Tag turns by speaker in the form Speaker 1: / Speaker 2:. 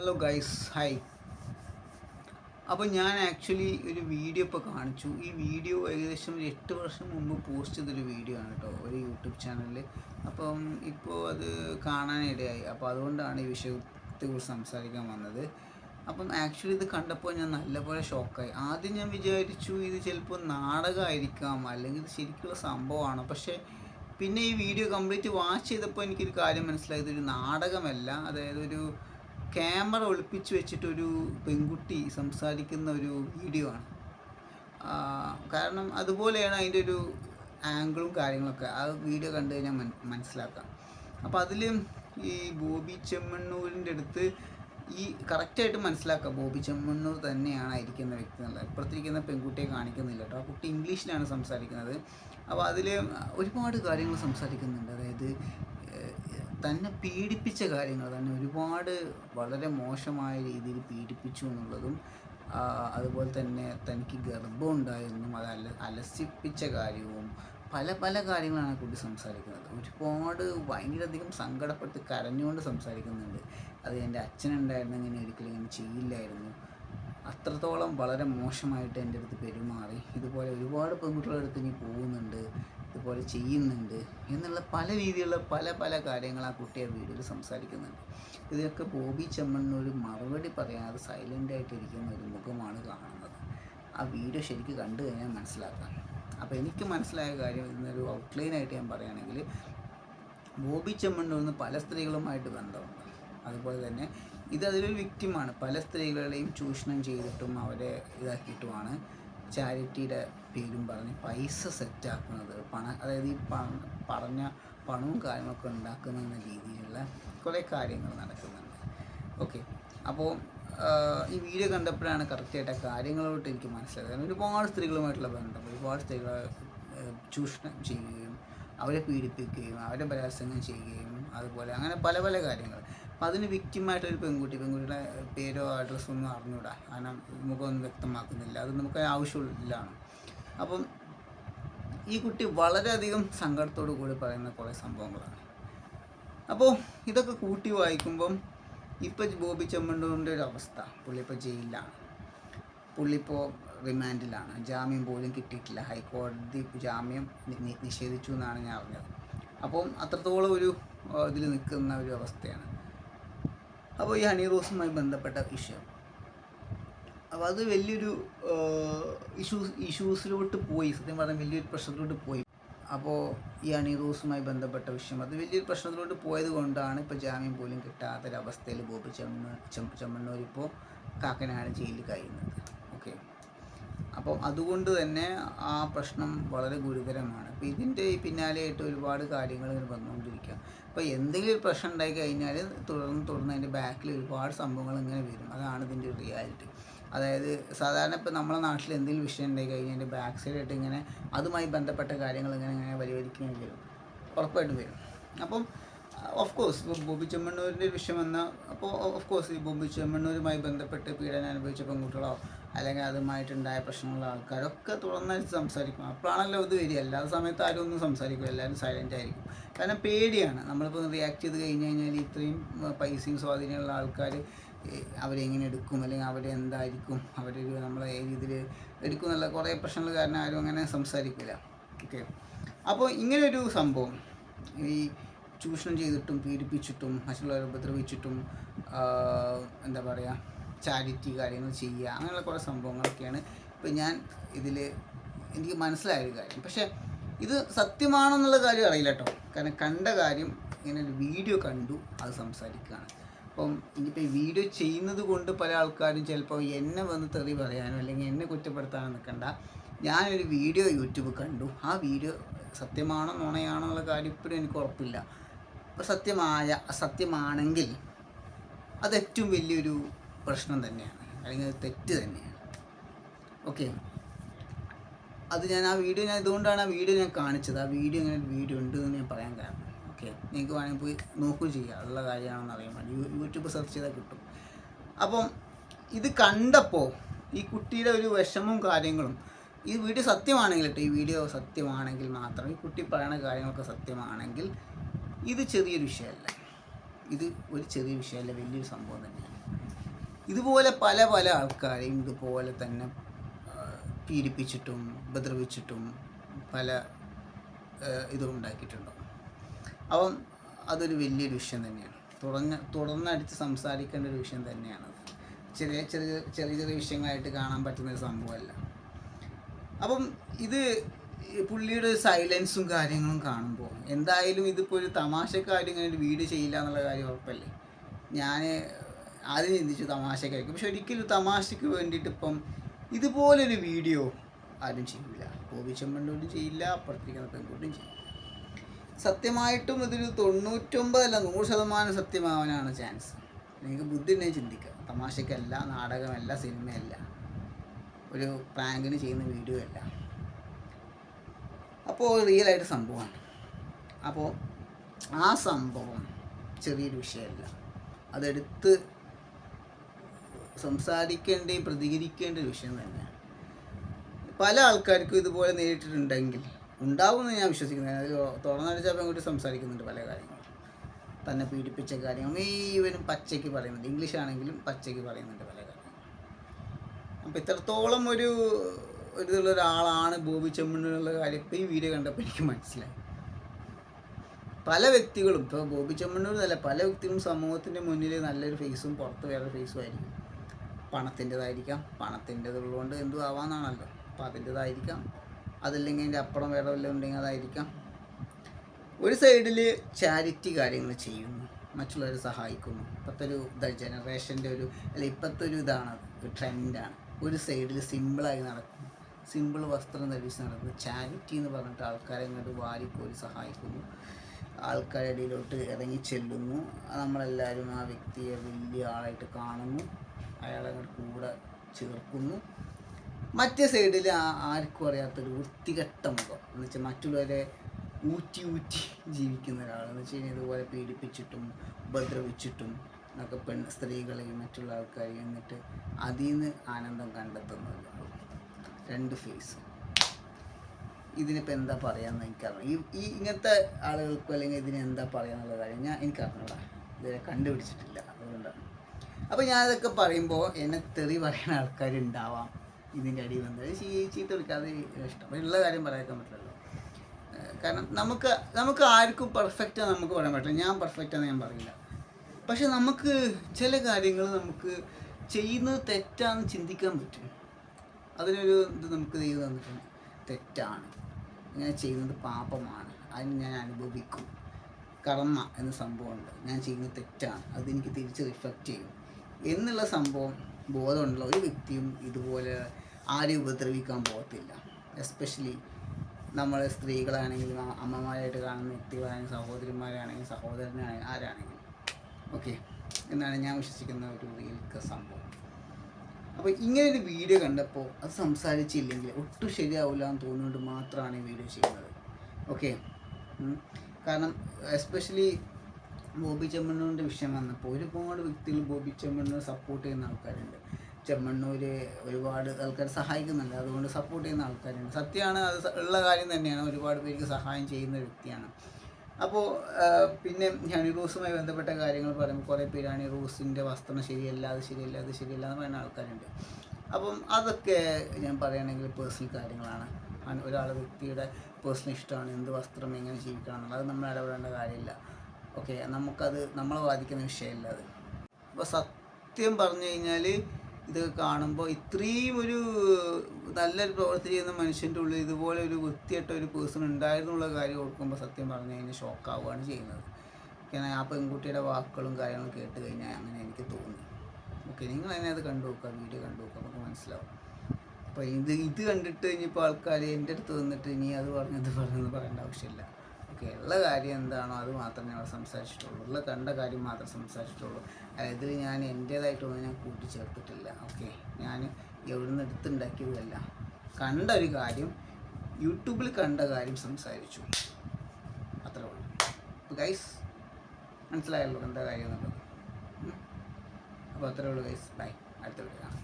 Speaker 1: Hello guys hi അപ്പോൾ ഞാൻ actually ഒരു വീഡിയോ ഇപ്പോൾ കാണിച്ചു. ഈ വീഡിയോ ഏകദേശം ഒരു എട്ട് വർഷം മുമ്പ് പോസ്റ്റ് ചെയ്തൊരു വീഡിയോ ആണ് കേട്ടോ ഒരു യൂട്യൂബ് ചാനലിൽ അപ്പം ഇപ്പോൾ അത് കാണാനിടയായി അപ്പോൾ അതുകൊണ്ടാണ് ഈ വിഷയത്തെക്കുറിച്ച് സംസാരിക്കാൻ വന്നത്. അപ്പം ആക്ച്വലി ഇത് കണ്ടപ്പോൾ ഞാൻ നല്ലപോലെ ഷോക്കായി ആദ്യം ഞാൻ വിചാരിച്ചു ഇത് ചിലപ്പോൾ നാടകമായിരിക്കാം അല്ലെങ്കിൽ ഇത് ശരിക്കുള്ള സംഭവമാണ്. പക്ഷേ പിന്നെ ഈ വീഡിയോ കംപ്ലീറ്റ് വാച്ച് ചെയ്തപ്പോൾ എനിക്കൊരു കാര്യം മനസ്സിലായി ഒരു നാടകമല്ല. അതായത് ഒരു ക്യാമറ ഒളിപ്പിച്ച് വെച്ചിട്ടൊരു പെൺകുട്ടി സംസാരിക്കുന്ന ഒരു വീഡിയോ ആണ്. കാരണം അതുപോലെയാണ് അതിന്റെ ഒരു ആംഗിളും കാര്യങ്ങളൊക്കെ. ആ വീഡിയോ കണ്ടു കഴിഞ്ഞാൽ മൻ മനസ്സിലാക്കാം. അപ്പോൾ അതിൽ ഈ ബോബി ചെമ്മണ്ണൂരിന്റെ അടുത്ത് ഈ കറക്റ്റായിട്ട് മനസ്സിലാക്കാം. ബോബി ചെമ്മണ്ണൂർ തന്നെയാണ് ഇരിക്കുന്ന വ്യക്തി എന്നുള്ളത്. ഇപ്പുറത്തിരിക്കുന്ന പെൺകുട്ടിയെ കാണിക്കുന്നില്ല കേട്ടോ. ആ കുട്ടി ഇംഗ്ലീഷിലാണ് സംസാരിക്കുന്നത്. അപ്പോൾ അതിൽ ഒരുപാട് കാര്യങ്ങൾ സംസാരിക്കുന്നുണ്ട്. അതായത് തന്നെ പീഡിപ്പിച്ച കാര്യങ്ങൾ തന്നെ ഒരുപാട് വളരെ മോശമായ രീതിയിൽ പീഡിപ്പിച്ചു എന്നുള്ളതും അതുപോലെ തന്നെ തനിക്ക് ഗർഭം ഉണ്ടായെന്നും അത് അല അലസിപ്പിച്ച കാര്യവും പല പല കാര്യങ്ങളാണ് കുട്ടി സംസാരിക്കുന്നത്. ഒരുപാട് ഭയങ്കരധികം സങ്കടപ്പെട്ട് കരഞ്ഞുകൊണ്ട് സംസാരിക്കുന്നുണ്ട്. അത് എന്റെ അച്ഛനുണ്ടായിരുന്നെങ്കിൽ ഒരിക്കലും ഇങ്ങനെ ചെയ്യില്ലായിരുന്നു. അത്രത്തോളം വളരെ മോശമായിട്ട് എന്റെ അടുത്ത് പെരുമാറി. ഇതുപോലെ ഒരുപാട് പെൺകുട്ടികളുടെ അടുത്ത് ഇനി പോകുന്നുണ്ട്. ഇതുപോലെ ചെയ്യുന്നുണ്ട് എന്നുള്ള പല രീതിയിലുള്ള പല പല കാര്യങ്ങൾ ആ കുട്ടി ആ വീഡിയോയിൽ സംസാരിക്കുന്നുണ്ട്. ഇതൊക്കെ ബോബി ചെമ്മണ്ണൊരു മറുപടി പറയാതെ സൈലന്റ് ആയിട്ടിരിക്കുന്ന ഒരു മുഖമാണ് കാണുന്നത്. ആ വീഡിയോ ശരിക്കും കണ്ടു കഴിഞ്ഞാൽ മനസ്സിലാക്കാം. അപ്പോൾ എനിക്ക് മനസ്സിലായ കാര്യം ഇന്നൊരു ഔട്ട്ലൈനായിട്ട് ഞാൻ പറയുകയാണെങ്കിൽ ബോബി ചെമ്മണ്ണൂരിന് പല സ്ത്രീകളുമായിട്ട് ബന്ധമുണ്ട്. അതുപോലെ തന്നെ ഇത് അതിലൊരു വിക്റ്റിമാണ് പല സ്ത്രീകളെയും ചൂഷണം ചെയ്തിട്ടും അവരെ ഇതാക്കിയിട്ടുമാണ്. ചാരിറ്റിയുടെ പേരും പറഞ്ഞ് പൈസ സെറ്റാക്കുന്നത് പണ അതായത് ഈ പറഞ്ഞ പണവും കാര്യങ്ങളൊക്കെ ഉണ്ടാക്കുന്ന രീതിയിലുള്ള കുറേ കാര്യങ്ങൾ നടക്കുന്നുണ്ട്. ഓക്കെ അപ്പോൾ ഈ വീഡിയോ കണ്ടപ്പോഴാണ് കറക്റ്റായിട്ട് ആ കാര്യങ്ങളോട്ട് എനിക്ക് മനസ്സിലായത്. ഒരുപാട് സ്ത്രീകളുമായിട്ടുള്ള ബന്ധം ഒരുപാട് സ്ത്രീകളെ ചൂഷണം ചെയ്യുകയും അവരെ പീഡിപ്പിക്കുകയും അവരെ ബലാത്സംഗം ചെയ്യുകയും അതുപോലെ അങ്ങനെ പല പല കാര്യങ്ങൾ. അപ്പം അതിന് വിക്റ്റിമായിട്ടൊരു പെൺകുട്ടി പെൺകുട്ടിയുടെ പേരോ അഡ്രസ്സോ ഒന്നും അറിഞ്ഞൂടാ. കാരണം മുഖമൊന്നും വ്യക്തമാക്കുന്നില്ല. അത് നമുക്ക് ആവശ്യമില്ലാണ്. അപ്പം ഈ കുട്ടി വളരെയധികം സങ്കടത്തോടു കൂടി പറയുന്ന കുറേ സംഭവങ്ങളാണ്. അപ്പോൾ ഇതൊക്കെ കൂട്ടി വായിക്കുമ്പം ഇപ്പം ബോബി ചെമ്മണ്ണൂരിന്റെ ഒരു അവസ്ഥ. പുള്ളി ഇപ്പോൾ ജയിലിലാണ്. പുള്ളി ഇപ്പോൾ റിമാൻഡിലാണ്. ജാമ്യം പോലും കിട്ടിയിട്ടില്ല. ഹൈക്കോടതി ജാമ്യം നിഷേധിച്ചു എന്നാണ് ഞാൻ അറിഞ്ഞത്. അപ്പം അത്രത്തോളം ഒരു ഇതിൽ നിൽക്കുന്ന ഒരു അവസ്ഥയാണ്. അപ്പോൾ ഈ ഹണി റോസുമായി ബന്ധപ്പെട്ട വിഷയം. അപ്പോൾ അത് വലിയൊരു ഇഷ്യൂസ് ഇഷ്യൂസിലോട്ട് പോയി. സത്യം പറഞ്ഞാൽ വലിയൊരു പ്രശ്നത്തിലോട്ട് പോയി. അപ്പോൾ ഈ ഹണി റോസുമായി ബന്ധപ്പെട്ട വിഷയം അത് വലിയൊരു പ്രശ്നത്തിലോട്ട് പോയത് കൊണ്ടാണ് ഇപ്പോൾ ജാമ്യം പോലും കിട്ടാത്തൊരവസ്ഥയിൽ ബോബി ചെമ്മ ചെമ്മണ്ണൂർ ഇപ്പോൾ കാക്കനാട് ജയിലിൽ കഴിയുന്നത്. അപ്പം അതുകൊണ്ട് തന്നെ ആ പ്രശ്നം വളരെ ഗുരുതരമാണ്. അപ്പോൾ ഇതിന്റെ പിന്നാലെയായിട്ട് ഒരുപാട് കാര്യങ്ങൾ ഇങ്ങനെ വന്നുകൊണ്ടിരിക്കുക. അപ്പോൾ എന്തെങ്കിലും ഒരു പ്രശ്നം ഉണ്ടായി കഴിഞ്ഞാൽ തുടർന്ന് തുടർന്ന് അതിന്റെ ബാക്കിൽ ഒരുപാട് സംഭവങ്ങൾ ഇങ്ങനെ വരും. അതാണ് ഇതിന്റെ റിയാലിറ്റി അതായത് സാധാരണ ഇപ്പോൾ നമ്മളെ നാട്ടിൽ എന്തെങ്കിലും വിഷയം ഉണ്ടായി കഴിഞ്ഞാൽ അതിന്റെ ബാക്ക് സൈഡായിട്ട് ഇങ്ങനെ അതുമായി ബന്ധപ്പെട്ട കാര്യങ്ങൾ ഇങ്ങനെ ഇങ്ങനെ പരിഹരിക്കുകയും വരും ഉറപ്പായിട്ടും വരും. അപ്പം ഓഫ് കോഴ്സ് ഇപ്പോൾ ബോബി ചെമ്മണ്ണൂരിന്റെ വിഷയം വന്നാൽ അപ്പോൾ ഓഫ് കോഴ്സ് ഈ ബോബി ചെമ്മണ്ണൂരുമായി ബന്ധപ്പെട്ട് പീഡനം അനുഭവിച്ച പെൺകുട്ടികളോ അല്ലെങ്കിൽ അതുമായിട്ടുണ്ടായ പ്രശ്നങ്ങളുള്ള ആൾക്കാരൊക്കെ തുറന്നടിച്ച് സംസാരിക്കും. അപ്പോഴാണല്ലോ ഇത് വരിക. എല്ലാ സമയത്ത് ആരും ഒന്നും സംസാരിക്കും എല്ലാവരും സൈലന്റ് ആയിരിക്കും. കാരണം പേടിയാണ്. നമ്മളിപ്പോൾ റിയാക്ട് ചെയ്ത് കഴിഞ്ഞ് കഴിഞ്ഞാൽ ഇത്രയും പൈസയും സ്വാധീനമുള്ള ആൾക്കാർ അവരെങ്ങനെ എടുക്കും? അല്ലെങ്കിൽ അവരെന്തായിരിക്കും അവരൊരു നമ്മളെ രീതിയിൽ എടുക്കും എന്നുള്ള കുറേ പ്രശ്നങ്ങൾ കാരണം ആരും അങ്ങനെ സംസാരിക്കില്ല ഓക്കെ അപ്പോൾ ഇങ്ങനൊരു സംഭവം. ഈ ചൂഷണം ചെയ്തിട്ടും പീഡിപ്പിച്ചിട്ടും മറ്റുള്ളവരെ ഉപദ്രവിച്ചിട്ടും എന്താ പറയുക ചാരിറ്റി കാര്യങ്ങൾ ചെയ്യുക അങ്ങനെയുള്ള കുറേ സംഭവങ്ങളൊക്കെയാണ് ഇപ്പം ഞാൻ ഇതിൽ എനിക്ക് മനസ്സിലായ കാര്യം. പക്ഷേ ഇത് സത്യമാണെന്നുള്ള കാര്യം അറിയില്ല കേട്ടോ കാരണം കണ്ട കാര്യം ഇങ്ങനെ ഒരു വീഡിയോ കണ്ടു അത് സംസാരിക്കുകയാണ്. അപ്പം ഇനിയിപ്പോൾ ഈ വീഡിയോ ചെയ്യുന്നത് കൊണ്ട് പല ആൾക്കാരും ചിലപ്പോൾ എന്നെ വന്ന് തെറി പറയാനോ അല്ലെങ്കിൽ എന്നെ കുറ്റപ്പെടുത്താനോ നിൽക്കണ്ട ഞാനൊരു വീഡിയോ യൂട്യൂബ് കണ്ടു. ആ വീഡിയോ സത്യമാണോ നുണയാണോ എന്നുള്ള കാര്യം ഇപ്പോഴും എനിക്ക് ഉറപ്പില്ല. അപ്പോൾ സത്യമായ സത്യമാണെങ്കിൽ അത് ഏറ്റവും വലിയൊരു പ്രശ്നം തന്നെയാണ്. അല്ലെങ്കിൽ അത് തെറ്റ് തന്നെയാണ്. ഓക്കെ അത് ഞാൻ ആ വീഡിയോ ഞാൻ ഇതുകൊണ്ടാണ് ആ വീഡിയോ ഞാൻ കാണിച്ചത്. ആ വീഡിയോ ഇങ്ങനെ വീഡിയോ ഉണ്ട് എന്ന് ഞാൻ പറയാൻ കാരണം. ഓക്കെ നിങ്ങൾക്ക് വേണമെങ്കിൽ പോയി നോക്കുകയും ചെയ്യാം. ഉള്ള കാര്യമാണെന്ന് അറിയാൻ വേണ്ടി. യൂട്യൂബ് സെർച്ച് ചെയ്താൽ കിട്ടും. അപ്പം ഇത് കണ്ടപ്പോൾ ഈ കുട്ടിയുടെ ഒരു വിഷമവും കാര്യങ്ങളും ഈ വീഡിയോ സത്യമാണെങ്കിൽ കേട്ടോ ഈ വീഡിയോ സത്യമാണെങ്കിൽ മാത്രം ഈ കുട്ടി പറയുന്ന കാര്യങ്ങളൊക്കെ സത്യമാണെങ്കിൽ ഇത് ചെറിയൊരു വിഷയമല്ല. ഇത് ഒരു ചെറിയ വിഷയമല്ല. വലിയൊരു സംഭവം തന്നെയാണ്. ഇതുപോലെ പല പല ആൾക്കാരെയും ഇതുപോലെ തന്നെ പീഡിപ്പിച്ചിട്ടും ഉപദ്രവിച്ചിട്ടും പല ഇതും ഉണ്ടാക്കിയിട്ടുണ്ടാവും അപ്പം അതൊരു വലിയൊരു വിഷയം തന്നെയാണ്. തുടങ്ങ തുടർന്നടിച്ച് സംസാരിക്കേണ്ട ഒരു വിഷയം തന്നെയാണത് ചെറിയ ചെറിയ ചെറിയ ചെറിയ വിഷയങ്ങളായിട്ട് കാണാൻ പറ്റുന്ന ഒരു സംഭവമല്ല. അപ്പം ഇത് പുള്ളിയുടെ സൈലൻസും കാര്യങ്ങളും കാണുമ്പോൾ എന്തായാലും ഇതിപ്പോൾ ഒരു തമാശക്കാരും ഇങ്ങനെ ഒരു വീഡിയോ ചെയ്യില്ല എന്നുള്ള കാര്യം ഉറപ്പല്ലേ? ഞാൻ ആദ്യം ചിന്തിച്ചു തമാശക്കായിരിക്കും പക്ഷെ ഒരിക്കലും തമാശയ്ക്ക് വേണ്ടിയിട്ട് ഇപ്പം ഇതുപോലൊരു വീഡിയോ ആരും ചെയ്യില്ല ബോബി ചെമ്മണ്ണൂരും ചെയ്യില്ല അപ്പുറത്തിരിക്കുന്ന പെൺകുട്ടിയും ചെയ്യില്ല. സത്യമായിട്ടും ഇതൊരു തൊണ്ണൂറ്റൊമ്പതല്ല നൂറ് ശതമാനം സത്യമാവാനാണ് ചാൻസ്. നിങ്ങൾക്ക് ബുദ്ധി ഉണ്ടെങ്കിൽ ചിന്തിക്കുക. തമാശക്കല്ല നാടകമല്ല സിനിമയല്ല. ഒരു പ്രാങ്കിന് ചെയ്യുന്ന വീഡിയോ അല്ല. അപ്പോൾ റിയലായിട്ട് സംഭവമാണ്. അപ്പോൾ ആ സംഭവം ചെറിയൊരു വിഷയമല്ല. അതെടുത്ത് സംസാരിക്കേണ്ട പ്രതികരിക്കേണ്ട ഒരു വിഷയം തന്നെയാണ് പല ആൾക്കാർക്കും ഇതുപോലെ നേരിട്ടിട്ടുണ്ടെങ്കിൽ ഉണ്ടാവുമെന്ന് ഞാൻ വിശ്വസിക്കുന്നു. അതിൽ തുറന്നടിച്ച പെൺകുട്ടി സംസാരിക്കുന്നുണ്ട് പല കാര്യങ്ങളും. തന്നെ പീഡിപ്പിച്ച കാര്യങ്ങൾ ഈവനും പച്ചയ്ക്ക് പറയുന്നുണ്ട്. ഇംഗ്ലീഷ് ആണെങ്കിലും പച്ചയ്ക്ക് പറയുന്നുണ്ട് പല കാര്യങ്ങളും. അപ്പം ഇത്രത്തോളം ഒരു ഒരു ഇതുള്ള ഒരാളാണ് ബോബി ചെമ്മണ്ണുള്ള കാര്യം ഇപ്പോൾ ഈ വീഡിയോ കണ്ടപ്പോൾ എനിക്ക് മനസ്സിലായി. പല വ്യക്തികളും ഇപ്പോൾ ബോബി ചെമ്മണ്ണൂർ എന്നല്ല പല വ്യക്തികളും സമൂഹത്തിന്റെ മുന്നിൽ നല്ലൊരു ഫേസും പുറത്ത് വേറെ ഫേസും ആയിരിക്കും. പണത്തിന്റെതായിരിക്കാം. പണത്തിന്റെതുള്ളതുകൊണ്ട് എന്തും ആവാന്നാണല്ലോ. അപ്പോൾ അതിന്റെതായിരിക്കാം. അതില്ലെങ്കിൽ അതിന്റെ അപ്പുറം വേറെ വല്ലതും ഉണ്ടെങ്കിൽ അതായിരിക്കാം. ഒരു സൈഡിൽ ചാരിറ്റി കാര്യങ്ങൾ ചെയ്യുന്നു. മറ്റുള്ളവരെ സഹായിക്കുന്നു. ഇപ്പോഴത്തെ ഒരു ജനറേഷന്റെ ഒരു അല്ല ഇപ്പോഴത്തെ ഒരു ഇതാണ്. ഒരു ട്രെൻഡാണ്. ഒരു സൈഡിൽ സിമ്പിളായി നടക്കുന്നു. സിമ്പിൾ വസ്ത്രം ധരിച്ച് നടക്കുന്നു. ചാരിറ്റി എന്ന് പറഞ്ഞിട്ട് ആൾക്കാരെ ഇങ്ങോട്ട് വാരിക്കോരി സഹായിക്കുന്നു. ആൾക്കാരുടെ ഇടയിലോട്ട് ഇറങ്ങി ചെല്ലുന്നു. നമ്മളെല്ലാവരും ആ വ്യക്തിയെ വലിയ ആളായിട്ട് കാണുന്നു. അയാളെ കൂടെ ചേർക്കുന്നു. മറ്റേ സൈഡിൽ ആർക്കും അറിയാത്തൊരു വൃത്തികെട്ട മുഖം. എന്ന് വെച്ചാൽ മറ്റുള്ളവരെ ഊറ്റി ഊറ്റി ജീവിക്കുന്ന ഒരാളെന്ന് വെച്ച് കഴിഞ്ഞാൽ ഇതുപോലെ പീഡിപ്പിച്ചിട്ടും ഉപദ്രവിച്ചിട്ടും ഒക്കെ പെൺ സ്ത്രീകളെയും മറ്റുള്ള ആൾക്കാരെയും എന്നിട്ട് അതിൽ നിന്ന് ആനന്ദം കണ്ടെത്തുന്ന രണ്ട് ഫേസ് ഇതിനിപ്പോൾ എന്താ പറയാമെന്ന് എനിക്കറിയാം ഈ ഈ ഇങ്ങനത്തെ ആളുകൾക്കും അല്ലെങ്കിൽ ഇതിന് എന്താ പറയാന്നുള്ള കാര്യം ഞാൻ എനിക്കറിഞ്ഞൂടാ. ഇതുവരെ കണ്ടുപിടിച്ചിട്ടില്ല. അതുകൊണ്ടാണ്. അപ്പോൾ ഞാനതൊക്കെ പറയുമ്പോൾ എന്നെ തെറി പറയുന്ന ആൾക്കാരുണ്ടാവാം. ഇതിന്റെ അടിയിൽ വന്നത് ചീ- ചീത്ത വിളിക്കാതെ ഇഷ്ടം. ഉള്ള കാര്യം പറയാൻ പറ്റില്ലല്ലോ. കാരണം നമുക്ക് നമുക്ക് ആർക്കും പെർഫെക്റ്റ് നമുക്ക് പറയാൻ പറ്റില്ല. ഞാൻ പെർഫെക്റ്റ് ആണെന്ന് ഞാൻ പറയില്ല. പക്ഷെ നമുക്ക് ചില കാര്യങ്ങൾ നമുക്ക് ചെയ്യുന്നത് തെറ്റാന്ന് ചിന്തിക്കാൻ പറ്റും. അതിനൊരു ഇത് നമുക്ക് ദൈവം തന്നിട്ടുണ്ട്. തെറ്റാണ്. ഞാൻ ചെയ്യുന്നത് പാപമാണ്. അതിന് ഞാൻ അനുഭവിക്കും. കർമ്മ എന്ന സംഭവമുണ്ട്. ഞാൻ ചെയ്യുന്നത് തെറ്റാണ്. അതെനിക്ക് തിരിച്ച് റിഫ്ലക്റ്റ് ചെയ്യും. എന്നുള്ള സംഭവം ബോധമുള്ള ഒരു വ്യക്തിയും ഇതുപോലെ ആരെയും ഉപദ്രവിക്കാൻ പോകത്തില്ല. എസ്പെഷ്യലി നമ്മൾ സ്ത്രീകളാണെങ്കിലും അമ്മമാരായിട്ട് കാണുന്ന വ്യക്തികളാണെങ്കിലും സഹോദരിമാരാണെങ്കിലും സഹോദരനായ ആരാണെങ്കിലും. ഓക്കെ എന്നാണ് ഞാൻ വിശ്വസിക്കുന്ന ഒരു റിയൽ സംഭവം. അപ്പോൾ ഇങ്ങനെ ഒരു വീഡിയോ കണ്ടപ്പോൾ അത് സംസാരിച്ചില്ലെങ്കിൽ ഒട്ടും ശരിയാവില്ല എന്ന് തോന്നുന്നുകൊണ്ട് മാത്രമാണ് ഈ വീഡിയോ ചെയ്യുന്നത്. ഓക്കെ കാരണം എസ്പെഷ്യലി ബോബി ചെമ്മണ്ണൂരിന്റെ വിഷയം വന്നപ്പോൾ ഒരുപാട് വ്യക്തികൾ ബോബി ചെമ്മണ്ണൂർ സപ്പോർട്ട് ചെയ്യുന്ന ആൾക്കാരുണ്ട്. ചെമ്മണ്ണൂർ ഒരുപാട് ആൾക്കാർ സഹായിക്കുന്നുണ്ട്. അതുകൊണ്ട് സപ്പോർട്ട് ചെയ്യുന്ന ആൾക്കാരുണ്ട്. സത്യമാണ് അത് ഉള്ള കാര്യം തന്നെയാണ്. ഒരുപാട് പേർക്ക് സഹായം ചെയ്യുന്ന വ്യക്തിയാണ്. അപ്പോൾ പിന്നെ ഹണി റോസുമായി ബന്ധപ്പെട്ട കാര്യങ്ങൾ പറയുമ്പോൾ കുറേ പേര് ഹണി റോസിന്റെ വസ്ത്രം ശരിയല്ല അത് ശരിയല്ല അത് ശരിയല്ല എന്ന് പറയുന്ന ആൾക്കാരുണ്ട്. അപ്പം അതൊക്കെ ഞാൻ പറയുകയാണെങ്കിൽ പേഴ്സണൽ കാര്യങ്ങളാണ്. ഒരാളെ വ്യക്തിയുടെ പേഴ്സണൽ ഇഷ്ടമാണ് എന്ത് വസ്ത്രം എങ്ങനെ ജീവിക്കണം എന്നുള്ളത് നമ്മൾ ഇടപെടേണ്ട കാര്യമില്ല. ഓക്കെ നമുക്കത് നമ്മളെ ബാധിക്കുന്ന വിഷയമല്ല അത്. അപ്പോൾ സത്യം പറഞ്ഞു കഴിഞ്ഞാൽ ഇത് കാണുമ്പോൾ ഇത്രയും ഒരു നല്ലൊരു പ്രവൃത്തി ചെയ്യുന്ന മനുഷ്യന്റെ ഉള്ളിൽ ഇതുപോലെ ഒരു വൃത്തിയായിട്ട ഒരു പേഴ്സൺ ഉണ്ടായിരുന്നുള്ള കാര്യം ഓർക്കുമ്പോൾ സത്യം പറഞ്ഞു കഴിഞ്ഞാൽ ഷോക്കാവുകയാണ് ചെയ്യുന്നത്. കാരണം ആ പെൺകുട്ടിയുടെ വാക്കുകളും കാര്യങ്ങളും കേട്ട് കഴിഞ്ഞാൽ അങ്ങനെ എനിക്ക് തോന്നി. ഓക്കെ നിങ്ങൾ തന്നെ അത് കണ്ടു നോക്കുക വീഡിയോ കണ്ടു നോക്കുക നമുക്ക് മനസ്സിലാവും. അപ്പോൾ ഇത് ഇത് കണ്ടിട്ട് ഇനിയിപ്പോൾ ആൾക്കാർ എന്റെ അടുത്ത് വന്നിട്ട് ഇനി അത് പറഞ്ഞു ഇത് പറഞ്ഞെന്ന് പറയേണ്ട ആവശ്യമില്ല. ഉള്ള കാര്യം എന്താണോ അത് മാത്രമേ ഞങ്ങൾ സംസാരിച്ചിട്ടുള്ളൂ. ഉള്ള കണ്ട കാര്യം മാത്രം സംസാരിച്ചിട്ടുള്ളൂ. ഇതിൽ ഞാൻ എന്റേതായിട്ടൊന്നും ഞാൻ കൂട്ടിച്ചേർത്തിട്ടില്ല. ഓക്കെ? ഞാൻ എവിടുന്ന് എടുത്തുണ്ടാക്കിയതല്ല. കണ്ട ഒരു കാര്യം യൂട്യൂബിൽ കണ്ട കാര്യം സംസാരിച്ചു. അത്രേ ഉള്ളൂ. അപ്പോൾ ഗൈസ് മനസ്സിലായല്ലോ എന്താ കാര്യം എന്നുള്ളത്. അപ്പോൾ അത്രേ ഉള്ളൂ ഗൈസ് ബൈ അടുത്ത കാണാം.